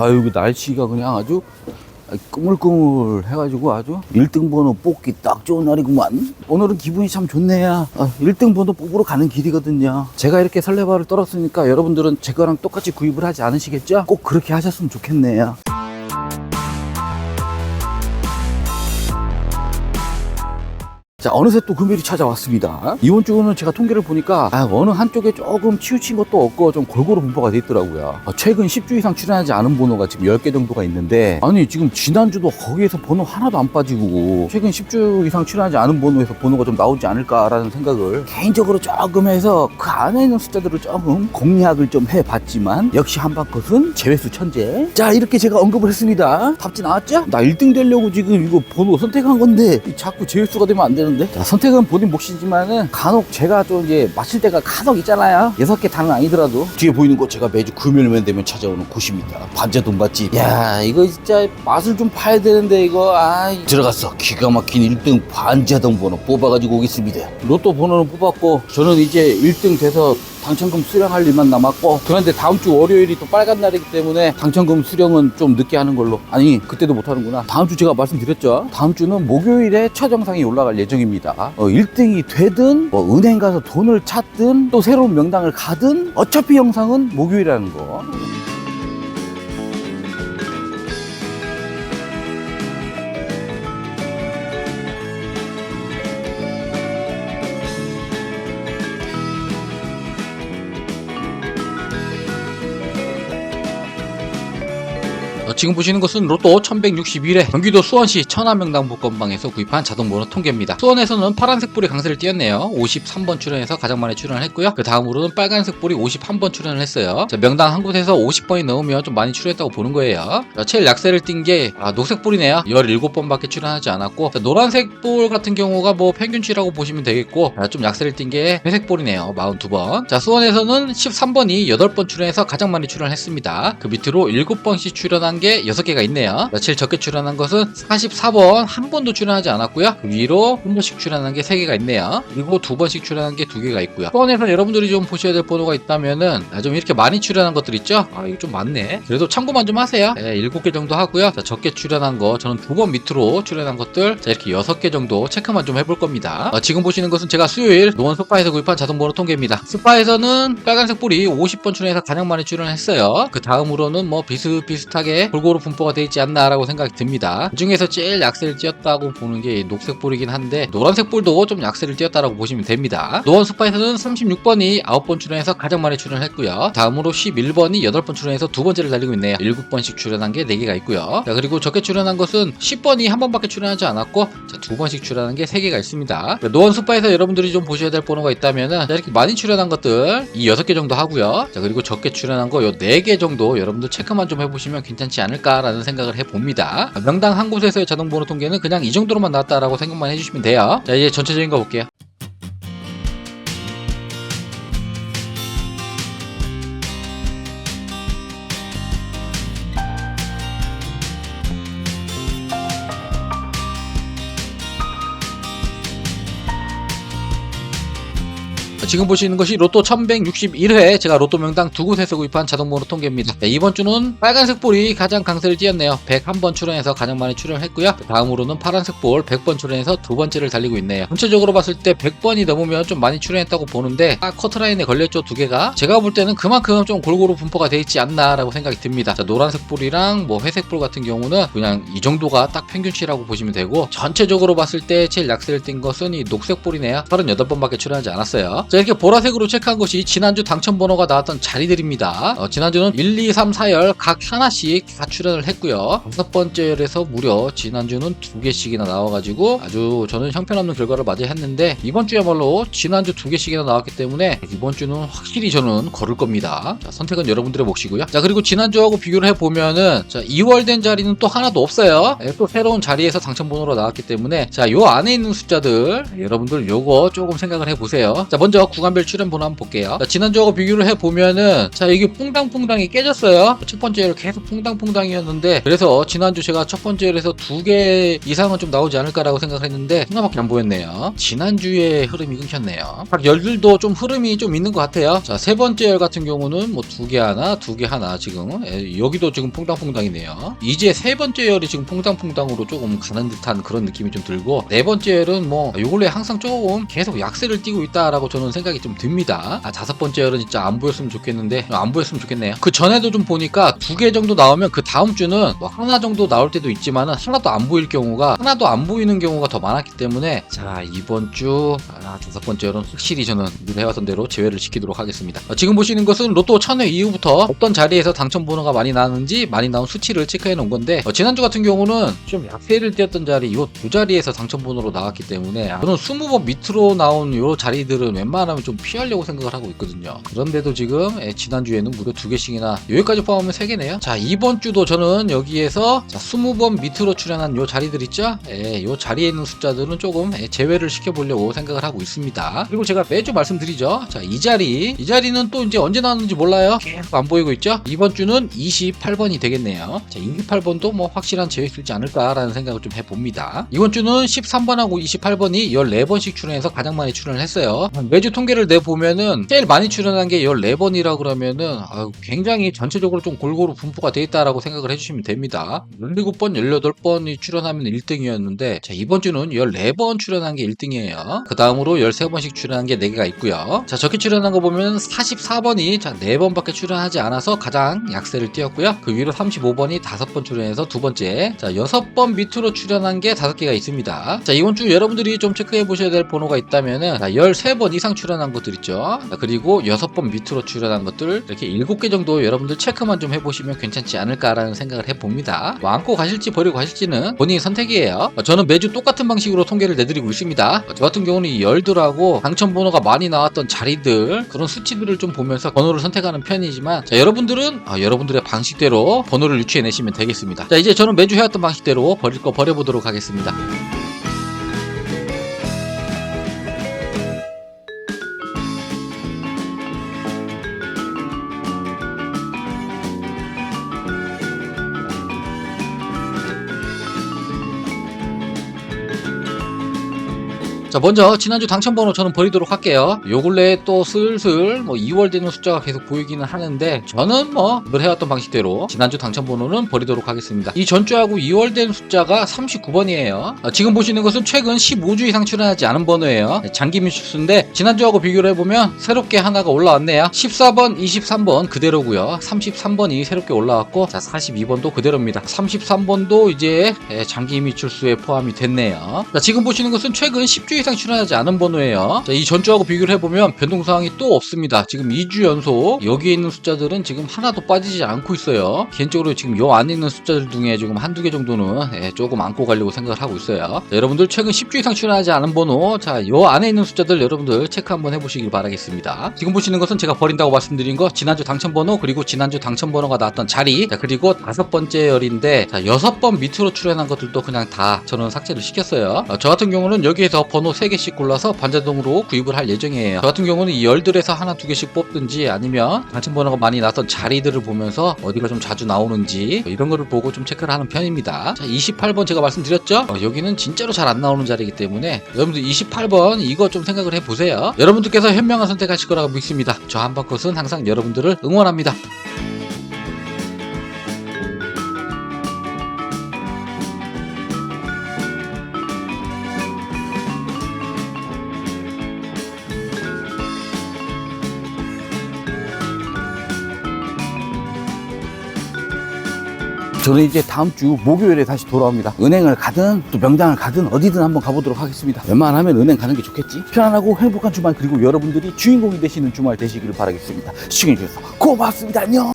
아유, 그 날씨가 그냥 아주 꾸물꾸물 해가지고 아주 1등 번호 뽑기 딱 좋은 날이구만. 오늘은 기분이 참 좋네요. 아, 1등 번호 뽑으러 가는 길이거든요. 제가 이렇게 설레발을 떨었으니까 여러분들은 제 거랑 똑같이 구입을 하지 않으시겠죠? 꼭 그렇게 하셨으면 좋겠네요. 자, 어느새 또 금요일이 찾아왔습니다. 이번 주는 제가 통계를 보니까, 아, 어느 한쪽에 조금 치우친 것도 없고, 좀 골고루 분포가 돼 있더라고요. 아, 최근 10주 이상 출연하지 않은 번호가 지금 10개 정도가 있는데, 아니, 지금 지난주도 거기에서 번호 하나도 안 빠지고, 최근 10주 이상 출연하지 않은 번호에서 번호가 좀 나오지 않을까라는 생각을 개인적으로 조금 해서 그 안에 있는 숫자들을 조금 공략을 좀 해봤지만, 역시 한바컷은 제외수 천재. 자, 이렇게 제가 언급을 했습니다. 답지 나왔죠? 나 1등 되려고 지금 이거 번호 선택한 건데, 자꾸 제외수가 되면 안 되는 데. 자, 선택은 본인 몫이지만은 간혹 제가 좀 이제 마실 때가 간혹 있잖아요. 여섯 개 다는 아니더라도 뒤에 보이는 곳 제가 매주 금요일만 되면 찾아오는 곳입니다. 반자돈 맛집. 야, 이거 진짜 맛을 좀 파야 되는데 이거 아 들어갔어. 기가 막힌 1등 반자동 번호 뽑아가지고 오겠습니다. 로또 번호는 뽑았고 저는 이제 1등 돼서 당첨금 수령할 일만 남았고 그런데 다음 주 월요일이 또 빨간 날이기 때문에 당첨금 수령은 좀 늦게 하는 걸로. 아니 그때도 못 하는구나. 다음 주 제가 말씀드렸죠. 다음 주는 목요일에 첫 영상이 올라갈 예정입니다. 어, 1등이 되든 뭐 은행 가서 돈을 찾든 또 새로운 명당을 가든 어차피 영상은 목요일이라는 거 어, 지금 보시는 것은 로또 1161회 경기도 수원시 천안명당 복권방에서 구입한 자동번호 통계입니다. 수원에서는 파란색 볼이 강세를 띄었네요. 53번 출연해서 가장 많이 출연을 했고요. 그 다음으로는 빨간색 볼이 51번 출연을 했어요. 자, 명당 한 곳에서 50번이 넘으면 좀 많이 출연했다고 보는 거예요. 자, 제일 약세를 띈게 아, 녹색 볼이네요. 17번밖에 출연하지 않았고 자, 노란색 볼 같은 경우가 뭐 평균치라고 보시면 되겠고 자, 좀 약세를 띈 게 회색 볼이네요. 42번. 자, 수원에서는 13번이 8번 출연해서 가장 많이 출연했습니다. 그 밑으로 7번씩 출연한 게 6개가 있네요. 자, 제일 적게 출연한 것은 44번 한 번도 출연하지 않았고요. 그 위로 한 번씩 출연한 게 3개가 있네요. 그리고 두 번씩 출연한 게 2개가 있고요. 수원에서 여러분들이 좀 보셔야 될 번호가 있다면은 아, 좀 이렇게 많이 출연한 것들 있죠? 아, 이거 좀 많네. 그래도 참고만 좀 하세요. 네, 7개 정도 하고요. 자, 적게 출연한 거 저는 두 번 밑으로 출연한 것들 자, 이렇게 6개 정도 체크만 좀 해볼 겁니다. 어, 지금 보시는 것은 제가 수요일 노원 스파에서 구입한 자동번호 통계입니다. 스파에서는 빨간색 뿔이 50번 출연해서 가장 많이 출연했어요. 그 다음으로는 뭐 비슷비슷하게 골고루 분포가 되어 있지 않나라고 생각이 듭니다. 그 중에서 제일 약세를 띄었다고 보는 게 녹색 뿔이긴 한데 노란색 뿔도 좀 약세를 띄었다라고 보시면 됩니다. 노원 스파에서는 36번이 9번 출연해서 가장 많이 출연했고요. 다음으로 11번이 8번 출연해서 두 번째를 달리고 있네요. 7번씩 출연한 게 4개가 있고요. 자, 그리고 적게 출연한 것은 10번이 한 번밖에 출연하지 않았고 자, 두 번씩 출연한 게 3개가 있습니다. 노원 스파에서 여러분들이 좀 보셔야 될 번호가 있다면은 자, 이렇게 많이 출연한 것들 이 6개 정도 하고요. 자, 그리고 적게 출연한 거 요 4개 정도 여러분들 체크만 좀 해보시면 괜찮 지 않을까라는 생각을 해봅니다. 명당 한 곳에서의 자동 번호 통계는 그냥 이 정도로만 나왔다라고 생각만 해주시면 돼요. 자, 이제 전체적인 거 볼게요. 지금 보시는 것이 로또 1161회 제가 로또 명당 두 곳에서 구입한 자동번호 통계입니다. 네, 이번 주는 빨간색 볼이 가장 강세를 띄었네요. 101번 출연해서 가장 많이 출연했고요. 다음으로는 파란색 볼 100번 출연해서 두 번째를 달리고 있네요. 전체적으로 봤을 때 100번이 넘으면 좀 많이 출연했다고 보는데 아, 커트라인에 걸렸죠 두 개가. 제가 볼 때는 그만큼 좀 골고루 분포가 돼 있지 않나라고 생각이 듭니다. 자, 노란색 볼이랑 뭐 회색 볼 같은 경우는 그냥 이 정도가 딱 평균치라고 보시면 되고 전체적으로 봤을 때 제일 약세를 띈 것은 이 녹색 볼이네요. 38번밖에 출연하지 않았어요. 자 이렇게 보라색으로 체크한 것이 지난주 당첨 번호가 나왔던 자리들입니다. 어, 지난주는 1, 2, 3, 4열 각 하나씩 다 출연을 했고요. 다섯 번째 열에서 무려 지난주는 두 개씩이나 나와가지고 아주 저는 형편없는 결과를 맞이했는데 이번 주야말로 지난주 두 개씩이나 나왔기 때문에 이번 주는 확실히 저는 걸을 겁니다. 자, 선택은 여러분들의 몫이고요. 자 그리고 지난주하고 비교를 해보면은 자 2월 된 자리는 또 하나도 없어요. 예, 또 새로운 자리에서 당첨 번호로 나왔기 때문에 자요 안에 있는 숫자들 여러분들 요거 조금 생각을 해보세요. 자 먼저 구간별 출연 번호 한번 볼게요. 자, 지난주하고 비교를 해보면은 자 이게 퐁당퐁당이 깨졌어요. 첫 번째 열 계속 퐁당퐁당이었는데 그래서 지난주 제가 첫 번째 열에서 두 개 이상은 좀 나오지 않을까라고 생각했는데 하나밖에 안 보였네요. 지난주에 흐름이 끊겼네요. 각 열들도 좀 흐름이 좀 있는 것 같아요. 자 세 번째 열 같은 경우는 뭐 두 개 하나, 두 개 하나 지금 에, 여기도 지금 퐁당퐁당이네요. 이제 세 번째 열이 지금 퐁당퐁당으로 조금 가는 듯한 그런 느낌이 좀 들고 네 번째 열은 뭐 요걸로 항상 조금 계속 약세를 띄고 있다라고 저는 생각이 좀 듭니다. 아, 다섯 번째 열은 진짜 안 보였으면 좋겠는데 안 보였으면 좋겠네요. 그 전에도 좀 보니까 두 개 정도 나오면 그 다음 주는 뭐 하나 정도 나올 때도 있지만은 하나도 안 보일 경우가 하나도 안 보이는 경우가 더 많았기 때문에 자 이번 주 아, 다섯 번째 열은 확실히 저는 늘 해왔던 대로 제외를 시키도록 하겠습니다. 어, 지금 보시는 것은 로또 1000회 이후부터 어떤 자리에서 당첨 번호가 많이 나는지 많이 나온 수치를 체크해 놓은 건데 어, 지난주 같은 경우는 좀 약세를 띄었던 자리 이 두 자리에서 당첨 번호로 나왔기 때문에 저는 20번 밑으로 나온 요 자리들은 웬만 하면 좀 피하려고 생각을 하고 있거든요. 그런데도 지금 예, 지난주에는 무려 두 개씩이나 여기까지 포함하면 세 개네요. 자 이번 주도 저는 여기에서 자, 20번 밑으로 출연한 요 자리들 있죠? 예, 요 자리에 있는 숫자들은 조금 예, 제외를 시켜보려고 생각을 하고 있습니다. 그리고 제가 매주 말씀드리죠. 자 이 자리 이 자리는 또 이제 언제 나왔는지 몰라요. 계속 안 보이고 있죠? 이번 주는 28번이 되겠네요. 자 28번도 뭐 확실한 제외 있지 않을까라는 생각을 좀 해봅니다. 이번 주는 13번하고 28번이 14번씩 출연해서 가장 많이 출연을 했어요. 매주 통계를 내보면은 제일 많이 출연한 게 14번이라 그러면은 아유, 굉장히 전체적으로 좀 골고루 분포가 돼 있다라고 생각을 해주시면 됩니다. 17번, 18번이 출연하면 1등이었는데 자 이번 주는 14번 출연한 게 1등이에요. 그 다음으로 13번씩 출연한 게 4개가 있고요. 자 적게 출연한 거 보면 44번이 자 4번밖에 출연하지 않아서 가장 약세를 띄었고요. 그 위로 35번이 5번 출연해서 두 번째 자 6번 밑으로 출연한 게 5개가 있습니다. 자 이번 주 여러분들이 좀 체크해 보셔야 될 번호가 있다면은 자, 13번 이상 출연 한 것들 있죠. 자, 그리고 6번 밑으로 출연한 것들 이렇게 7개 정도 여러분들 체크만 좀 해보시면 괜찮지 않을까라는 생각을 해봅니다. 뭐 안고 가실지 버리고 가실지는 본인의 선택이에요. 어, 저는 매주 똑같은 방식으로 통계를 내드리고 있습니다. 어, 저 같은 경우는 이 열들하고 당첨 번호가 많이 나왔던 자리들 그런 수치들을 좀 보면서 번호를 선택하는 편이지만 자, 여러분들은 아, 여러분들의 방식대로 번호를 유추해 내시면 되겠습니다. 자 이제 저는 매주 해왔던 방식대로 버릴 거 버려보도록 하겠습니다. 자 먼저 지난주 당첨번호 저는 버리도록 할게요. 요 근래에 또 슬슬 뭐 2월 되는 숫자가 계속 보이기는 하는데 저는 뭐 늘 해왔던 방식대로 지난주 당첨번호는 버리도록 하겠습니다. 이 전주하고 2월 된 숫자가 39번이에요. 지금 보시는 것은 최근 15주 이상 출연하지 않은 번호예요. 장기민 수인데 지난주하고 비교를 해보면 새롭게 하나가 올라왔네요. 14번 23번 그대로고요. 33번이 새롭게 올라왔고 자 42번도 그대로입니다. 33번도 이제 예, 장기미 출수에 포함이 됐네요. 자 지금 보시는 것은 최근 10주 이상 출연하지 않은 번호예요. 자, 이 전주하고 비교를 해보면 변동사항이 또 없습니다. 지금 2주 연속 여기에 있는 숫자들은 지금 하나도 빠지지 않고 있어요. 개인적으로 지금 요 안에 있는 숫자들 중에 지금 한두 개 정도는 예, 조금 안고 가려고 생각을 하고 있어요. 자, 여러분들 최근 10주 이상 출연하지 않은 번호 자, 요 안에 있는 숫자들 여러분들 체크 한번 해보시길 바라겠습니다. 지금 보시는 것은 제가 버린다고 말씀드린 거 지난주 당첨 번호 그리고 지난주 당첨 번호가 나왔던 자리 자, 그리고 다섯 번째 열인데 자, 여섯 번 밑으로 출연한 것들도 그냥 다 저는 삭제를 시켰어요. 어, 저 같은 경우는 여기에서 번호 3개씩 골라서 반자동으로 구입을 할 예정이에요. 저 같은 경우는 이 열들에서 하나 두 개씩 뽑든지 아니면 당첨 번호가 많이 나왔던 자리들을 보면서 어디가 좀 자주 나오는지 뭐 이런 거를 보고 좀 체크를 하는 편입니다. 자, 28번 제가 말씀드렸죠? 어, 여기는 진짜로 잘 안 나오는 자리이기 때문에 여러분들 28번 이거 좀 생각을 해보세요. 여러분들께서 현명한 선택하실 거라고 믿습니다. 저 한바컷은 항상 여러분들을 응원합니다. 저는 이제 다음 주 목요일에 다시 돌아옵니다. 은행을 가든 또 명당을 가든 어디든 한번 가보도록 하겠습니다. 웬만하면 은행 가는 게 좋겠지? 편안하고 행복한 주말 그리고 여러분들이 주인공이 되시는 주말 되시기를 바라겠습니다. 시청해주셔서 고맙습니다. 안녕!